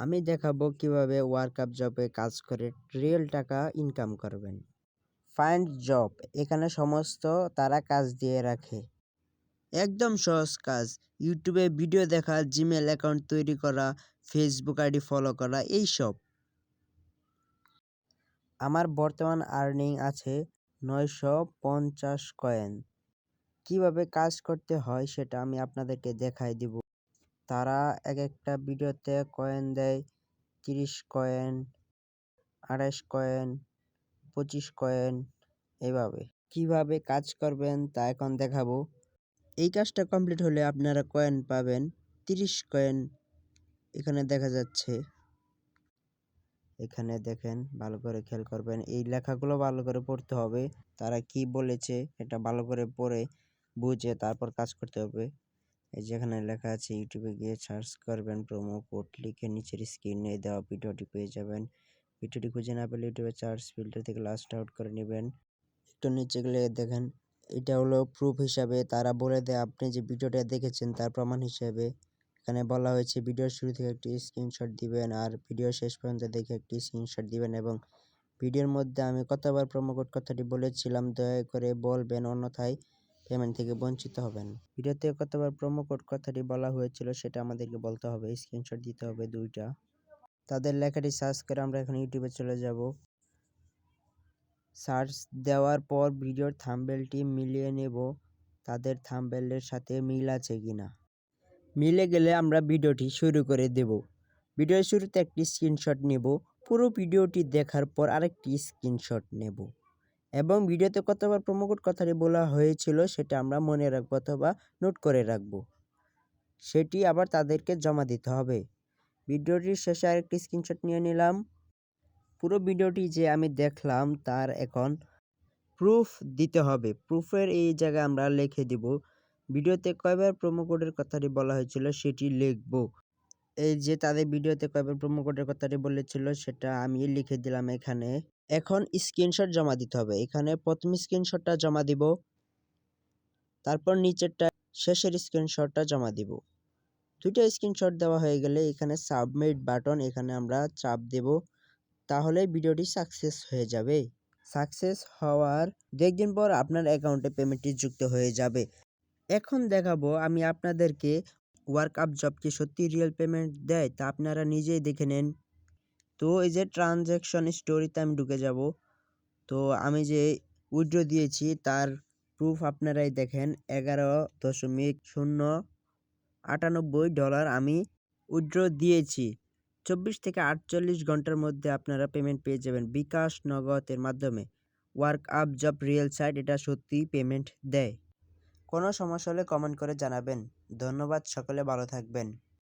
আমি দেখাবো কীভাবে ওয়ার্কআপ জবে কাজ করে রিয়েল টাকা ইনকাম করবেন। ফাইন্ড জব এখানে সমস্ত তারা কাজ দিয়ে রাখে। একদম সহজ কাজ ইউটিউবে ভিডিও দেখা জিমেল অ্যাকাউন্ট তৈরি করা ফেসবুক আইডি ফলো করা, এই সব। আমার বর্তমান আর্নিং আছে নয়শো পঞ্চাশ কয়েন কীভাবে কাজ করতে হয় সেটা আমি আপনাদেরকে দেখাই দিব। তারা এক একটা ভিডিওতে কয়েন দেয়, তিরিশ কয়েন আড়াইশ কয়েন পঁচিশ কয়েন এভাবে। কীভাবে কাজ করবেন তা এখন দেখাবো। এই কাজটা কমপ্লিট হলে আপনারা কয়েন পাবেন, তিরিশ কয়েন এখানে দেখা যাচ্ছে। এখানে দেখেন, ভালো করে খেয়াল করবেন, এই লেখাগুলো ভালো করে পড়তে হবে। তারা কি বলেছে, এটা ভালো করে পড়ে বুঝে তারপর কাজ করতে হবে। এই যেখানে লেখা আছে ইউটিউবে গিয়ে সার্চ করবেন প্রোমো কোড লিখে নিচের স্ক্রিনে দেওয়া ভিডিওটি পেয়ে যাবেন। ভিডিওটি খুঁজে না পেলে ইউটিউবে সার্চ ফিল্টার থেকে লাস্ট আউট করে নেবেন। একটু নিচে গেলে দেখেন, এটা হলো প্রুফ হিসাবে তারা বলে দেয়, আপনি যে ভিডিওটা দেখেছেন তার প্রমাণ হিসাবে। এখানে বলা হয়েছে ভিডিওর শুরু থেকে একটি স্ক্রিনশট দিবেন আর ভিডিও শেষ পর্যন্ত দেখে একটি স্ক্রিনশট দিবেন এবং ভিডিওর মধ্যে আমি কতবার প্রোমো কোড কথাটি বলেছিলাম, দয়া করে বলবেন। অন্যথায় পেমেন্ট থেকে বঞ্চিত হবেন। ভিডিওতে কতবার প্রোমো কোড কথাটি বলা হয়েছিল সেটা আমাদেরকে বলতে হবে স্ক্রিনশট দিতে হবে দুইটা। তাদের লেখাটি সার্চ করে আমরা এখন ইউটিউবে চলে যাব। সার্চ দেওয়ার পর ভিডিওর থাম্বেলটি মিলিয়ে নেব, তাদের থাম্বেলের সাথে মিল আছে কি না মিলে গেলে আমরা ভিডিওটি শুরু করে দেব। ভিডিওর শুরুতে একটি স্ক্রিনশট নেব, পুরো ভিডিওটি দেখার পর আরেকটি স্ক্রিনশট নেব। এবং ভিডিওতে কতবার প্রোমোকোড কথাটি বলা হয়েছিল সেটা আমরা মনে রাখব অথবা নোট করে রাখব। সেটি আবার তাদেরকে জমা দিতে হবে। ভিডিওটির শেষে আরেকটি স্ক্রিনশট নিয়ে নিলাম। পুরো ভিডিওটি যে আমি দেখলাম তার এখন প্রুফ দিতে হবে। প্রুফের এই জায়গায় আমরা লিখে দিব, ভিডিওতে কয়বার প্রোমো কোডের কথাটি বলা হয়েছিল সেটি লিখব। এই যে তাদের ভিডিওতে কয়বার প্রোমো কোডের কথাটি বলেছিল সেটা আমি লিখে দিলাম এখানে। এখন স্ক্রিনশট জমা দিতে হবে। এখানে প্রথম স্ক্রিনশটটা জমা দিব, তারপর নিচেরটা, শেষের স্ক্রিনশটটা জমা দিব। দুইটা স্ক্রিনশট দেওয়া হয়ে গেলে এখানে সাবমিট বাটন এখানে আমরা চাপ দেব, তাহলে ভিডিওটি সাকসেস হয়ে যাবে। সাকসেস হওয়ার দু একদিন পর আপনার অ্যাকাউন্টে পেমেন্টটি যুক্ত হয়ে যাবে। এখন দেখাবো আমি আপনাদেরকে ওয়ার্ক আপ জব কি সত্যি রিয়েল পেমেন্ট দেয়, তা আপনারা নিজেই দেখে নেন। তো এই যে ট্রানজ্যাকশন স্টোরিতে আমি ঢুকে যাব। তো আমি যে উইড্রো দিয়েছি, তার প্রুফ আপনারাই দেখেন। এগারো দশমিক শূন্য আটানব্বই ডলার আমি উইড্রো দিয়েছি। চব্বিশ থেকে আটচল্লিশ ঘণ্টার মধ্যে আপনারা পেমেন্ট পেয়ে যাবেন বিকাশ নগদের মাধ্যমে। Work up job real site এটা সত্যি পেমেন্ট দেয়। কোনো সমস্যা হলে কমেন্ট করে জানাবেন। ধন্যবাদ, সকলে ভালো থাকবেন।